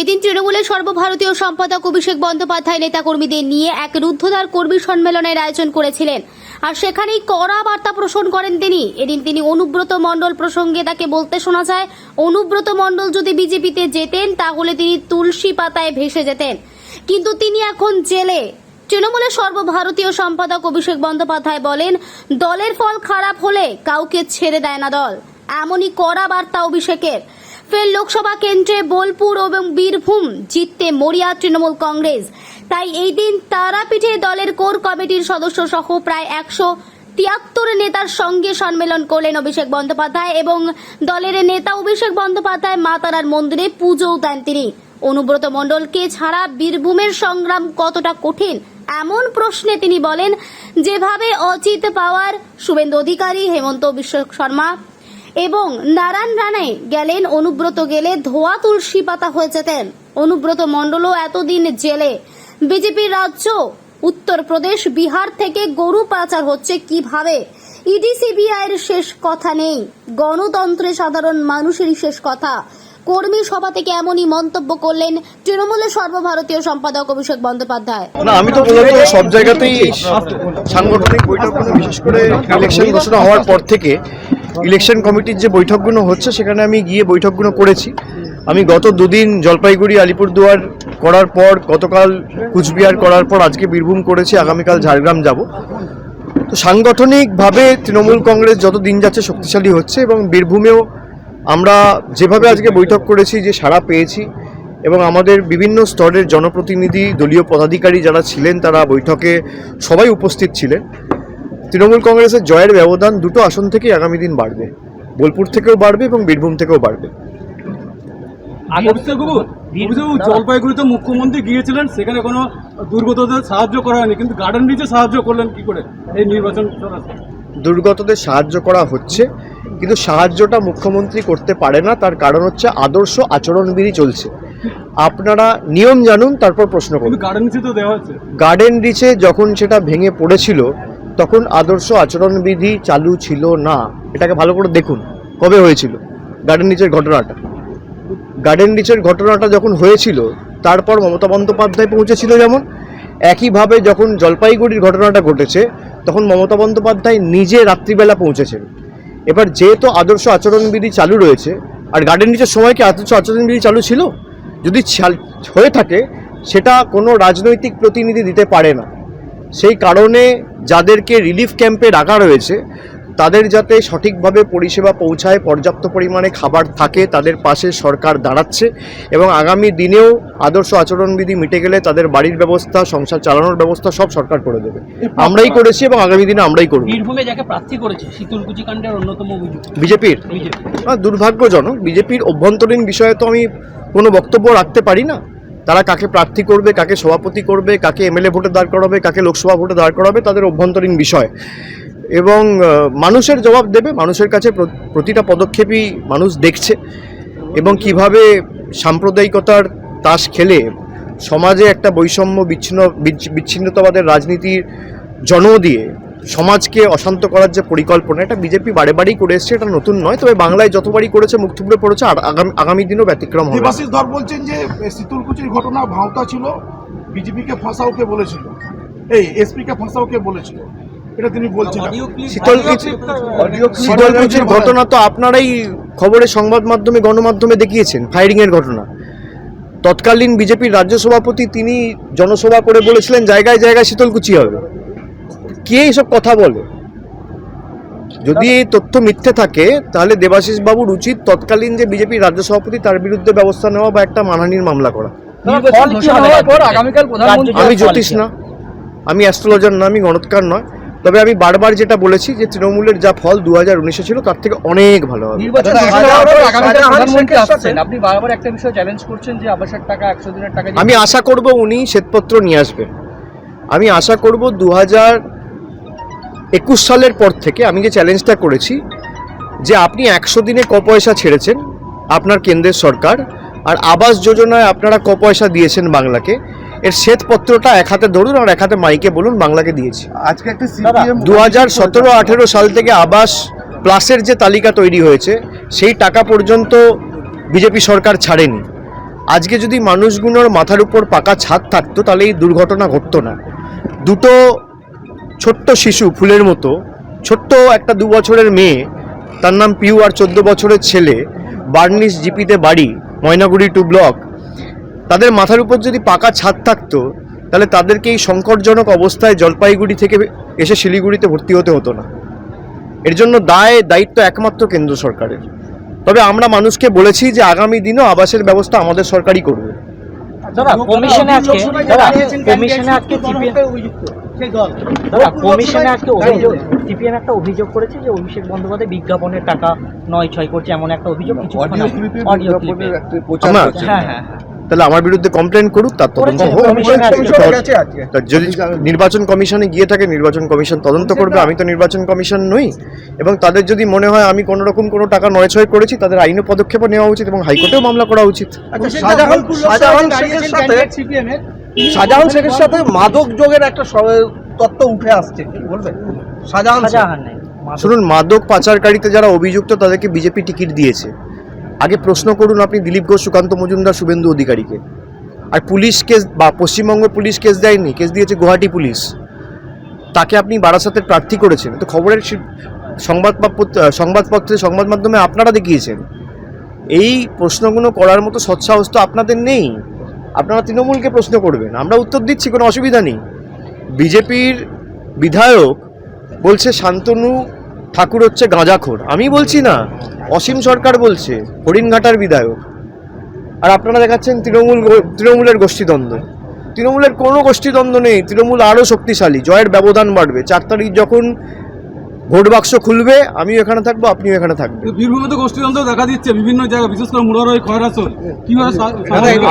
এদিন তৃণমূলের সর্বভারতীয় সম্পাদক অভিষেক বন্দ্যোপাধ্যায় নেতাকর্মীদের নিয়ে এক রুদ্ধদ্বার কর্মী সম্মেলনের আয়োজন করেছিলেন। আর সেখানেই কড়া বার্তা পোষণ করেন তিনি। এদিন তিনি অনুব্রত মণ্ডল প্রসঙ্গে তাকে বলতে শোনা যায়, অনুব্রত মণ্ডল যদি বিজেপিতে যেতেন, তাহলে তিনি তুলসী পাতায় ভেসে যেতেন। কিন্তু তিনি এখন জেলে। তৃণমূলের সর্বভারতীয় সম্পাদক অভিষেক বন্দ্যোপাধ্যায় বলেন, দলের ফল খারাপ হলে কাউকে ছেড়ে দেয় না দল। এমনই কড়া বার্তা অভিষেকের। ফের লোকসভা কেন্দ্রে বোলপুর এবং বীরভূম জিততে মরিয়া তৃণমূল কংগ্রেস। তাই এই দিন তারাপীঠে দলের কোর কমিটির সদস্য সহ প্রায় একশো তিয়াত্তর নেতার সঙ্গে সম্মেলন করলেন অভিষেক বন্দ্যোপাধ্যায় এবং দলের নেতা অভিষেক বন্দ্যোপাধ্যায়, মা তারার মন্দিরে পুজোও দেন তিনি। অনুব্রত মণ্ডলকে ছাড়া বীরভূমের সংগ্রাম কতটা কঠিন এমন প্রশ্নে তিনি বলেন, যেভাবে অচিত পাওয়ার, শুভেন্দু অধিকারী, হেমন্ত বিশ্ব শর্মা এবং নারায়ণ রানে গেলেন অনুব্রত গেলে, ধোয়া তুলসী পাতা হয়ে যেতেন। অনুব্রত মণ্ডলও এতদিন জেলে। বিজেপির রাজ্য, উত্তরপ্রদেশ, বিহার থেকে গরু পাচার হচ্ছে কীভাবে? ইডি, সিবিআইয়ের শেষ কথা নেই। গণতন্ত্রে সাধারণ মানুষেরই শেষ কথা। কর্মী সভা থেকে এমনই মন্তব্য করলেন তৃণমূলের সর্বভারতীয় সম্পাদক অভিষেক বন্দ্যোপাধ্যায়। না, আমি তো মূলত সব জায়গাতেই সাংগঠনিক বৈঠকগুলো বিশেষ করে ইলেকশন ঘোষণা হওয়ার পর থেকে ইলেকশন কমিটির যে বৈঠকগুলো হচ্ছে, সেখানে আমি গিয়ে বৈঠকগুলো করেছি। আমি গত দুদিন জলপাইগুড়ি, আলিপুরদুয়ার করার পর, গতকাল কুচবিহার করার পর আজকে বীরভূম করেছি, আগামীকাল ঝাড়গ্রাম যাব। তো সাংগঠনিকভাবে তৃণমূল কংগ্রেস যত দিন যাচ্ছে শক্তিশালী হচ্ছে এবং বীরভূমেও আমরা যেভাবে আজকে বৈঠক করেছি যে সাড়া পেয়েছি এবং আমাদের বিভিন্ন স্তরের জনপ্রতিনিধি দলীয় পদাধিকারী যারা ছিলেন তারা বৈঠকে সবাই উপস্থিত ছিলেন। তৃণমূল কংগ্রেসের জয়ের ব্যবধান দুটো আসন থেকেই আগামী দিন বাড়বে। বোলপুর থেকেও বাড়বে এবং বীরভূম থেকেও বাড়বে। জলপাইগুড়িতে মুখ্যমন্ত্রী গিয়েছিলেন সেখানে কোনো দুর্গতদের সাহায্য করা হয়নি। কিন্তু গার্ডেন নিচে সাহায্য করলেন কি করে? এই নির্বাচন দুর্গতদের সাহায্য করা হচ্ছে। কিন্তু সাহায্যটা মুখ্যমন্ত্রী করতে পারে না তার কারণ হচ্ছে আদর্শ আচরণবিধি চলছে। আপনারা নিয়ম জানুন তারপর প্রশ্ন করুন। গার্ডেন রিচে যখন সেটা ভেঙে পড়েছিল তখন আদর্শ আচরণবিধি চালু ছিল না। এটাকে ভালো করে দেখুন কবে হয়েছিল গার্ডেন রিচের ঘটনাটা। গার্ডেন রিচের ঘটনাটা যখন হয়েছিল তারপর মমতা বন্দ্যোপাধ্যায় পৌঁছেছিল যেমন একইভাবে যখন জলপাইগুড়ির ঘটনাটা ঘটেছে তখন মমতা বন্দ্যোপাধ্যায় নিজে রাত্রিবেলা পৌঁছেছেন। এবার যেহেতু আদর্শ আচরণবিধি চালু রয়েছে, আর গার্ডেন নিচের সময় কি আদর্শ আচরণবিধি চালু ছিল? যদি হয়ে থাকে, সেটা কোনো রাজনৈতিক প্রতিনিধি দিতে পারে না। সেই কারণে যাদেরকে রিলিফ ক্যাম্পে রাখা রয়েছে তাদের যাতে সঠিকভাবে পরিষেবা পৌঁছায় পর্যাপ্ত পরিমাণে খাবার থাকে তাদের পাশে সরকার দাঁড়াচ্ছে এবং আগামী দিনেও আদর্শ আচরণবিধি মিটে গেলে তাদের বাড়ির ব্যবস্থা সংসার চালানোর ব্যবস্থা সব সরকার করে দেবে। আমরাই করেছি এবং আগামী দিনে আমরাই করব। বীরভূমে যাকে প্রার্থী করেছে শীতলকুচি কাণ্ডের অন্যতম বিজেপির? দুর্ভাগ্যজনক বিজেপির অভ্যন্তরীণ বিষয়ে তো আমি কোনো বক্তব্য রাখতে পারি না। তারা কাকে প্রার্থী করবে কাকে সভাপতি করবে কাকে এমএলএ ভোটে দাঁড় করাবে কাকে লোকসভা ভোটে দাঁড় করাবে তাদের অভ্যন্তরীণ বিষয়। এবং মানুষের জবাব দেবে, মানুষের কাছে প্রতিটা পদক্ষেপই মানুষ দেখছে এবং কীভাবে সাম্প্রদায়িকতার তাস খেলে সমাজে একটা বৈষম্য বিচ্ছিন্ন, বিচ্ছি- বিচ্ছিন্নতাবাদের রাজনীতির জন্ম দিয়ে সমাজকে অশান্ত করার যে পরিকল্পনা, এটা বিজেপি বারে বারেই করে এসছে, এটা নতুন নয়। তবে বাংলায় যতবারই করেছে, মুখ থুবড়ে পড়েছে, আর আগামী আগামী দিনও ব্যতিক্রম হবে। ধর বলছেন যে শীতলকুচির ঘটনা ভাওতা ছিল, বিজেপিকে ফাঁসাওকে বলেছিল? এই, এসপিকে ফাঁসাওকে বলেছিল? এটা তিনি শীতলকুচির ঘটনা তো আপনারাই খবরে সংবাদ মাধ্যমে গণমাধ্যমে দেখিয়েছেন ফায়ারিং এর ঘটনা। তৎকালীন বিজেপির রাজ্য সভাপতি তিনি জনসভা করে বলেছিলেন জায়গায় জায়গায় শীতলকুচি হবে। কে এসব কথা বলে? যদি এই তথ্য মিথ্যে থাকে তাহলে দেবাশিস বাবুর উচিত তৎকালীন যে বিজেপির রাজ্য সভাপতি তার বিরুদ্ধে ব্যবস্থা নেওয়া বা একটা মানহানির মামলা করা। আমি জ্যোতিষ না। আমি অ্যাস্ট্রোলজার না আমি গণৎকার নয়। তবে আমি বারবার যেটা বলেছি যে তৃণমূলের যা ফল দু হাজার উনিশে ছিল তার থেকে অনেক ভালো হবে। নির্বাচন ঘোষণা হওয়ার পর আগামীকাল প্রধানমন্ত্রী আসছেন। আপনি বারবার একটা বিষয় চ্যালেঞ্জ করছেন যে আবাসের টাকা একশো দিনের টাকা আমি আশা করব উনি শ্বেতপত্র নিয়ে আসবেন আমি আশা করব দু হাজার একুশ সালের পর থেকে আমি যে চ্যালেঞ্জটা করেছি যে আপনি একশো দিনে ক পয়সা ছেড়েছেন আপনার কেন্দ্রের সরকার আর আবাস যোজনায় আপনারা ক পয়সা দিয়েছেন বাংলাকে এর শ্বেতপত্রটা এক হাতে ধরুন আর এক হাতে মাইকে বলুন বাংলাকে দিয়েছি। আজকে একটা দু হাজার সতেরো আঠেরো সাল থেকে আবাস প্লাসের যে তালিকা তৈরি হয়েছে সেই টাকা পর্যন্ত বিজেপি সরকার ছাড়েনি। আজকে যদি মানুষগুলোর মাথার উপর পাকা ছাদ থাকতো তাহলে এই দুর্ঘটনা ঘটতো না। দুটো ছোট্ট শিশু ফুলের মতো ছোট্ট একটা দু বছরের মেয়ে তার নাম পিউ আর চোদ্দ বছরের ছেলে বার্নিশ জিপিতে বাড়ি ময়নাগুড়ি টু ব্লক তাদের মাথার উপর যদি পাকা ছাদ থাকতো তাহলে তাদেরকে এই সংকটজনক অবস্থায় জলপাইগুড়ি থেকে এসে শিলিগুড়িতে ভর্তি হতে হতো না। এর জন্য দায় দায়িত্ব একমাত্র কেন্দ্র সরকারের। তবে আমরা মানুষকে বলেছি যে আগামী দিনও আবাসের ব্যবস্থা আমাদের সরকারই করবে। কমিশনে আজকে কমিশনে আজকে কমিশনে আজকে অভিযোগ সিপিএম একটা অভিযোগ করেছে যে অভিষেক বন্দ্যোপাধ্যায় বিজ্ঞাপনের টাকা নয় ছয় করছে এমন একটা অভিযোগ কিছু অডিও ক্লিপে। হ্যাঁ হ্যাঁ হ্যাঁ। তাহলে আমার বিরুদ্ধে কমপ্লেন করুক তার তদন্ত হোক। তা যদি নির্বাচন কমিশনে গিয়ে থাকে নির্বাচন কমিশন তদন্ত করবে। আমি তো নির্বাচন কমিশন নই। এবং তাদের যদি মনে হয় আমি কোনো রকম কোনো টাকা নয় ছয় করেছি তাদের আইনও পদক্ষেপ নেওয়া উচিত এবং হাইকোর্টেও মামলা করা উচিত। শাহজাহান শাহজাহান শেখের সাথে শাহজাহান শেখের সাথে মাদক যোগের একটা তত্ত্ব উঠে আসছে। কি বলবেন শাহজাহান শাহজাহান শুনুন মাদক পাচারকারীতে যারা অভিযুক্ত তাদেরকে বিজেপি টিকিট দিয়েছে। আগে প্রশ্ন করুন আপনি দিলীপ ঘোষ, সুকান্ত মজুমদার, শুভেন্দু অধিকারীকে। আর পুলিশ কেস, বা পশ্চিমবঙ্গ পুলিশ কেস দেয়নি, কেস দিয়েছে গুয়াহাটি পুলিশ। তাকে আপনি বারাসাতের প্রার্থী করেছেন। তো খবরের সংবাদ সংবাদপত্রে, সংবাদ মাধ্যমে আপনারা দেখিয়েছেন। এই প্রশ্নগুলো করার মতো সৎসাহস তো আপনাদের নেই। আপনারা তৃণমূলকে প্রশ্ন করবেন। আমরা উত্তর দিচ্ছি, কোনো অসুবিধা নেই। বিজেপির বিধায়ক বলছে, শান্তনু ঠাকুর হচ্ছে গাঁজাখোর। আমি বলছি না অসীম সরকার বলছে হরিণঘাটার বিধায়ক। আর আপনারা দেখাচ্ছেন তৃণমূল গো- তৃণমূলের গোষ্ঠীদ্বন্দ্ব। তৃণমূলের কোনো গোষ্ঠীদ্বন্দ্ব নেই তৃণমূল আরও শক্তিশালী জয়ের ব্যবধান বাড়বে। চার তারিখ যখন ভোট বাক্স খুলবে আমিও এখানে থাকব আপনিও এখানে থাকবেন। বীরভূমে তো গোষ্ঠীতন্ত্র দেখা দিচ্ছে বিভিন্ন জায়গায় বিশেষ করে মুরারই খয়রাসর কীভাবে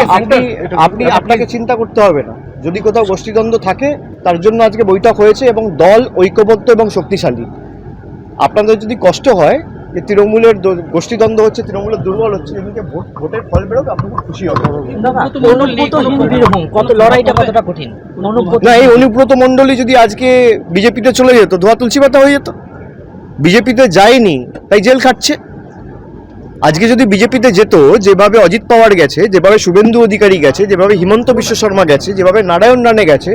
আপনি আপনি আপনাকে চিন্তা করতে হবে না। যদি কোথাও গোষ্ঠীদ্বন্দ্ব থাকে তার জন্য আজকে বৈঠক হয়েছে এবং দল ঐক্যবদ্ধ এবং শক্তিশালী। আপনাদের যদি কষ্ট হয় যে তৃণমূলের গোষ্ঠীদ্বন্দ্ব হচ্ছে তৃণমূলের দুর্বল হচ্ছে এদিকে ভোট ভোটের ফল বেরোবে আপনি খুব খুশি কত লড়াইটা কতটা কঠিন? না এই অনুব্রত মণ্ডলী যদি আজকে বিজেপিতে চলে যেত ধোয়া তুলসী পাতা হয়ে যেত বিজেপিতে যায়নি তাই জেল খাটছে। আজকে যদি বিজেপিতে যেত যেভাবে অজিত পাওয়ার গেছে যেভাবে শুভেন্দু অধিকারী গেছে যেভাবে হিমন্ত বিশ্ব শর্মা গেছে যেভাবে নারায়ণ রানে গেছে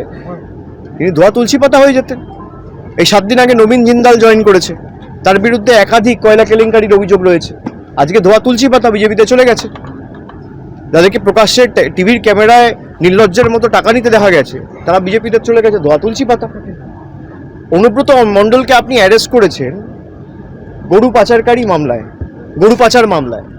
তিনি ধোয়া তুলসী পাতা হয়ে যেতেন। এই সাত দিন আগে নবীন জিন্দাল জয়েন করেছে। তার বিরুদ্ধে একাধিক কয়লা কেলেঙ্কারির অভিযোগ রয়েছে। আজকে ধোয়া তুলসী পাতা বিজেপিতে চলে গেছে। যাদেরকে প্রকাশ্যে টিভির ক্যামেরায় নির্লজ্জের মতো টাকা নিতে দেখা গেছে। তারা বিজেপিতে চলে গেছে, ধোয়া তুলসী পাতা অনুব্রত মণ্ডলকে আপনি অ্যারেস্ট করেছেন গরু পাচারকারী মামলায়, গরু পাচার মামলায়।